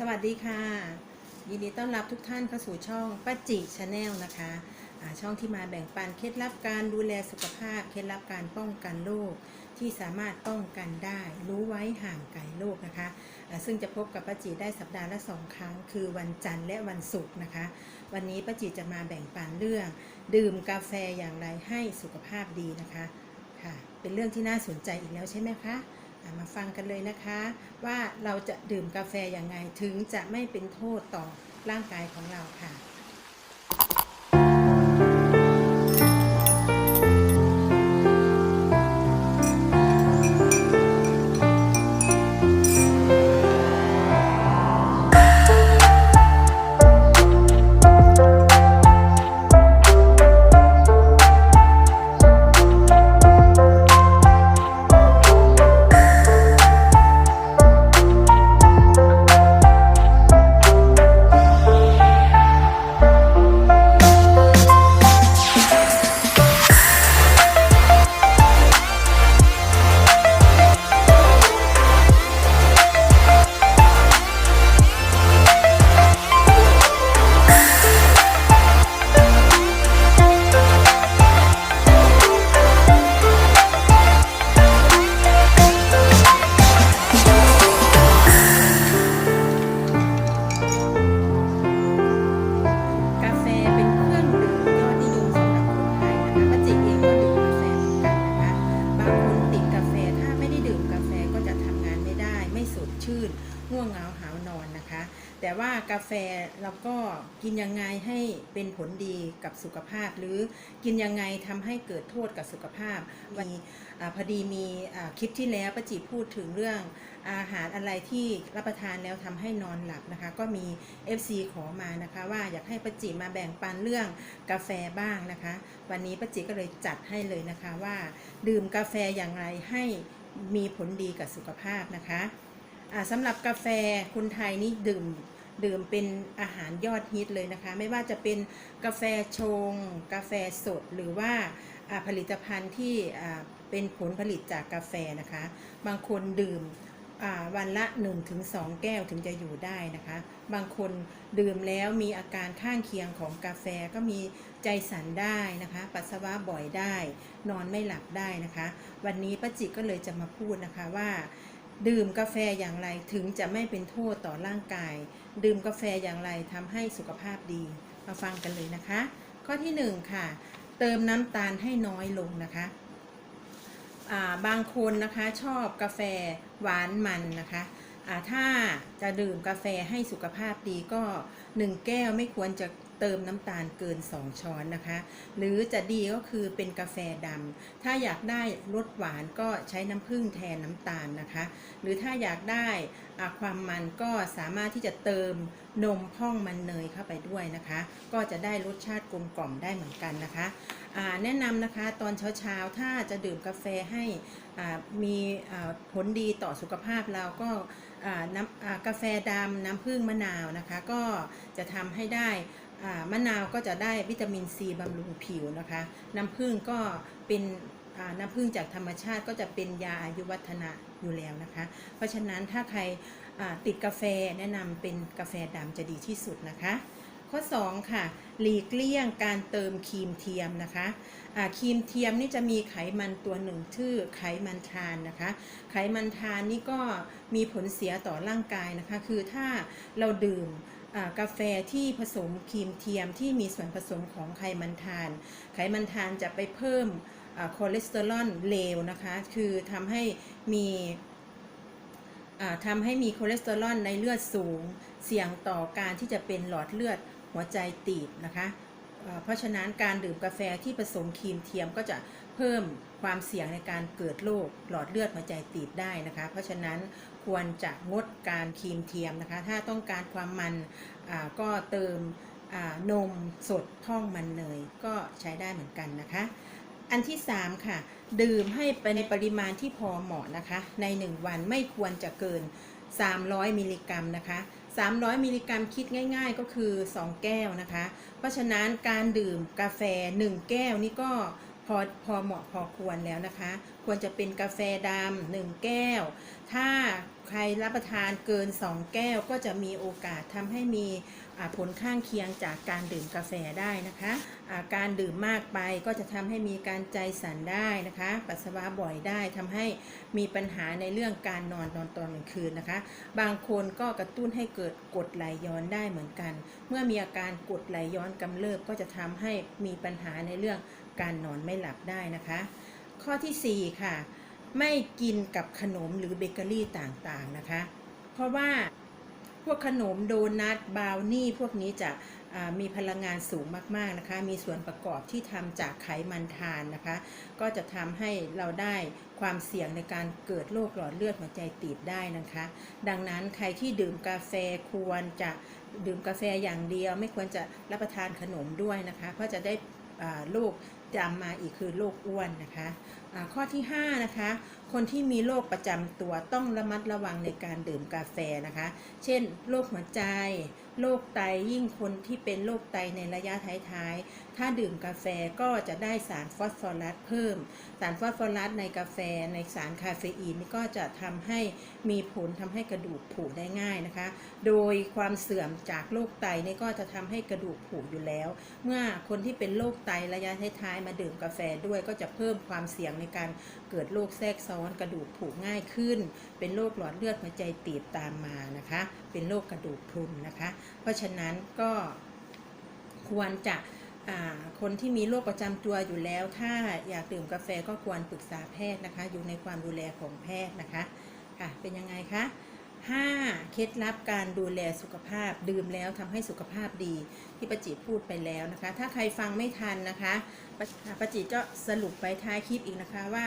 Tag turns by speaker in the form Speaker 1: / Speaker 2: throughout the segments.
Speaker 1: สวัสดีค่ะ ยินดีต้อนรับทุกท่านเข้าสู่ช่องป้าจิชาแนลนะคะอ่าช่องที่มาแบ่งปันเคล็ดลับการดูแลสุขภาพ เคล็ดลับการป้องกันโรคที่สามารถป้องกันได้ รู้ไว้ห่างไกลโรคนะคะอ่าซึ่งจะพบกับป้าจิได้สัปดาห์ละสองครั้ง คือวันจันทร์และวันศุกร์นะคะ วันนี้ป้าจิจะมาแบ่งปันเรื่อง ดื่มกาแฟอย่างไรให้สุขภาพดีนะคะค่ะ เป็นเรื่องที่น่าสนใจอีกแล้วใช่ไหมคะ มาฟังกันเลยนะคะ ว่าเราจะดื่มกาแฟอย่างไงถึงจะไม่เป็นโทษต่อร่างกายของเราค่ะ ชื่น ง่วงเหงาหาวนอนนะคะ แต่ว่ากาแฟเราก็กินยังไงให้เป็นผลดีกับสุขภาพ หรือกินยังไงทำให้เกิดโทษกับสุขภาพวันนี้อพอดีมีคลิปที่แล้วป้าจิพูดถึงเรื่องอาหารอะไรที่รับประทานแล้วทำให้นอนหลับนะคะ ก็มี FC ขอมานะคะว่าอยากให้ป้าจิมาแบ่งปันเรื่องกาแฟบ้างนะคะ วันนี้ป้าจิก็เลยจัดให้เลยนะคะว่า ดื่มกาแฟอย่างไรให้มีผลดีกับสุขภาพนะคะ สำหรับกาแฟคนไทยนี่ดื่มดื่มเป็นอาหารยอดฮิตเลยนะคะ ไม่ว่าจะเป็นกาแฟชง กาแฟสดหรือว่าผลิตภัณฑ์ที่เป็นผลผลิตจากกาแฟนะคะ บางคนดื่มวันละ 1-2 แก้วถึงจะอยู่ได้นะคะ บางคนดื่มแล้วมีอาการข้างเคียงของกาแฟก็มีใจสั่นได้นะคะ ปัสสาวะบ่อยได้ นอนไม่หลับได้นะคะ วันนี้ป้าจิก็เลยจะมาพูดนะคะว่า ดื่มกาแฟอย่างไรถึงจะไม่เป็นโทษต่อร่างกาย ดื่มกาแฟอย่างไรทำให้สุขภาพดี มาฟังกันเลยนะคะ ข้อที่หนึ่งค่ะ เติมน้ำตาลให้น้อยลงนะคะาบางคนนะคะชอบกาแฟหวานมันนะคะถ้าจะดื่มกาแฟให้สุขภาพดีก็ 1 แก้วไม่ควรจะ เติมน้ำตาลเกิน 2 ช้อนนะคะ หรือจะดีก็คือเป็นกาแฟดำถ้าอยากได้รสหวานก็ใช้น้ำผึ้งแทนน้ำตาลนะคะ หรือถ้าอยากได้ความมันก็สามารถที่จะเติมนมพ่องมันเนยเข้าไปด้วยนะคะ ก็จะได้รสชาติกลมกล่อมได้เหมือนกันนะคะแนะนำนะคะตอนเช้าๆ ถ้าจะดื่มกาแฟให้มีผลดีต่อสุขภาพเราก็น้ำกาแฟดำน้ำผึ้งมะนาวนะคะ ก็จะทำให้ได้ มะนาวก็จะได้วิตามินซีบำรุงผิวนะคะ น้ำผึ้งก็เป็นน้ำผึ้งจากธรรมชาติก็จะเป็นยาอายุวัฒนะอยู่แล้วนะคะ เพราะฉะนั้นถ้าใครติดกาแฟแนะนำเป็นกาแฟดำจะดีที่สุดนะคะ ข้อ 2 ค่ะ หลีกเลี่ยงการเติมครีมเทียมนะคะอ่าครีมเทียมนี่จะมีไขมันตัวหนึ่งชื่อไขมันทานนะคะ ไขมันทานนี่ก็มีผลเสียต่อร่างกายนะคะ คือถ้าเราดื่ม กาแฟที่ผสมครีมเทียมที่มีส่วนผสมของไขมันทาน ไขมันทานจะไปเพิ่มอคอเลสเตอรอลเลวนะคะ คือทำให้มีทำให้มีคอเลสเตอรอลในเลือดสูง เสี่ยงต่อการที่จะเป็นหลอดเลือดหัวใจตีบนะคะ เพราะฉะนั้นการดื่มกาแฟที่ผสมครีมเทียมก็จะ เพิ่มความเสี่ยงในการเกิดโรคหลอดเลือดหัวใจตีบได้นะคะ เพราะฉะนั้นควรจะงดการครีมเทียมนะคะ ถ้าต้องการความมันก็เติมนมสดท่องมันเนยก็ใช้ได้เหมือนกันนะคะ อันที่ 3 ค่ะ ดื่มให้ไปในปริมาณที่พอเหมาะนะคะ ใน 1 วันไม่ควรจะเกิน 300 มิลลิกรัมนะคะ300 มิลลิกรัมคิดง่ายๆ ก็คือ 2 แก้วนะคะ เพราะฉะนั้นการดื่มกาแฟ 1 แก้วนี่ก็ พอพอเหมาะพอควรแล้วนะคะ ควรจะเป็นกาแฟดำหนึ่งแก้ว ถ้าใครรับประทานเกิน 2 แก้วก็จะมีโอกาสทำให้มีผลข้างเคียงจากการดื่มกาแฟได้นะคะอ่าการดื่มมากไปก็จะทำให้มีการใจสั่นได้นะคะ ปัสสาวะบ่อยได้ทำให้มีปัญหาในเรื่องการนอนตอนตอนกลางคืนนะคะ บางคนก็กระตุ้นให้เกิดกรดไหลย้อนได้เหมือนกัน เมื่อมีอาการกรดไหลย้อนกำเริบก็จะทำให้มีปัญหาในเรื่อง การนอนไม่หลับได้นะคะ ข้อทีสี่ 4 ค่ะ ไม่กินกับขนมหรือเบเกอรี่ต่างๆนะคะ เพราะว่าพวกขนมโดนัทบราวนี่พวกนี้จะมีพลังงานสูงมากๆนะคะ มีส่วนประกอบที่ทำจากไขมันทานนะคะ ก็จะทำให้เราได้ความเสี่ยงในการเกิดโรคหลอดเลือดหัวใจตีบได้นะคะ ดังนั้นใครที่ดื่มกาแฟควรจะดื่มกาแฟอย่างเดียว ไม่ควรจะรับประทานขนมด้วยนะคะ เพราะจะได้โรค จำมาอีกคือโรคอ้วนนะคะะข้อที่5นะคะคนที่มีโรคประจำตัวต้องระมัดระวังในการดื่มกาแฟนะคะ เช่นโรคหัวใจ โรคไตยิ่งคนที่เป็นโรคไตในระยะท้ายๆ ถ้าดื่มกาแฟก็จะได้สารฟอสฟอรัสเพิ่ม สารฟอสฟอรัสในกาแฟในสารคาเฟอีนก็จะทำให้มีผลทำให้กระดูกผุได้ง่ายนะคะ โดยความเสื่อมจากโรคไตนี่ก็จะทำให้กระดูกผุอยู่แล้ว เมื่อคนที่เป็นโรคไตระยะท้ายๆ มาดื่มกาแฟด้วยก็จะเพิ่มความเสี่ยงในการเกิดโรคแทรกซ้อนกระดูกผุง่ายขึ้น เป็นโรคหลอดเลือดหัวใจตีบตามมานะคะ เป็นโรคกระดูกพรุนนะคะ เพราะฉะนั้นก็ควรจะคนที่มีโรคประจำตัวอยู่แล้ว ถ้าอยากดื่มกาแฟก็ควรปรึกษาแพทย์นะคะ อยู่ในความดูแลของแพทย์นะคะค่ะเป็นยังไงคะ 5. เคล็ดลับการดูแลสุขภาพดื่มแล้วทำให้สุขภาพดี ที่ประจิตพูดไปแล้วนะคะ ถ้าใครฟังไม่ทันนะคะปะประจิตก็สรุปไปท้ายคลิปอีกนะคะว่า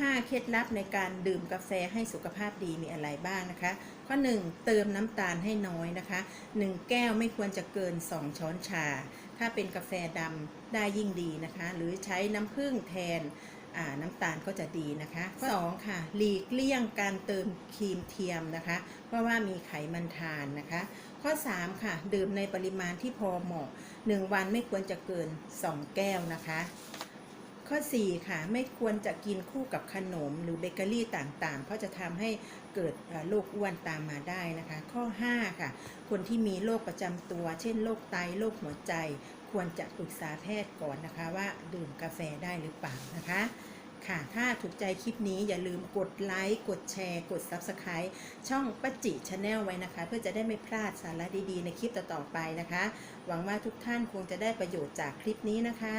Speaker 1: 5 เคล็ดลับในการดื่มกาแฟให้สุขภาพดีมีอะไรบ้างนะคะ ข้อ 1 เติมน้ำตาลให้น้อยนะคะ 1 แก้วไม่ควรจะเกิน 2 ช้อนชา ถ้าเป็นกาแฟดำได้ยิ่งดีนะคะ หรือใช้น้ำผึ้งแทนน้ำตาลก็จะดีนะคะข้อสองค่ะ หลีกเลี่ยงการเติมครีมเทียมนะคะ เพราะว่ามีไขมันทานนะคะ ข้อ 3 ค่ะ ดื่มในปริมาณที่พอเหมาะ 1 วันไม่ควรจะเกิน 2 แก้วนะคะ ข้อ 4 ค่ะ ไม่ควรจะกินคู่กับขนมหรือเบเกอรี่ต่างๆ เพราะจะทำให้เกิดโรคอ้วนตามมาได้นะคะ ข้อ 5 ค่ะ คนที่มีโรคประจำตัว เช่นโรคไตโรคหัวใจ ควรจะปรึกษาแพทย์ก่อนนะคะว่าดื่มกาแฟได้หรือเปล่านะคะค่ะ ถ้าถูกใจคลิปนี้อย่าลืมกดไลค์ กดแชร์ กด Subscribe ช่องป้าจิชาแนลไว้นะคะ เพื่อจะได้ไม่พลาดสาระดีๆ ในคลิปต่อๆไปนะคะ หวังว่าทุกท่านคงจะได้ประโยชน์จากคลิปนี้นะคะ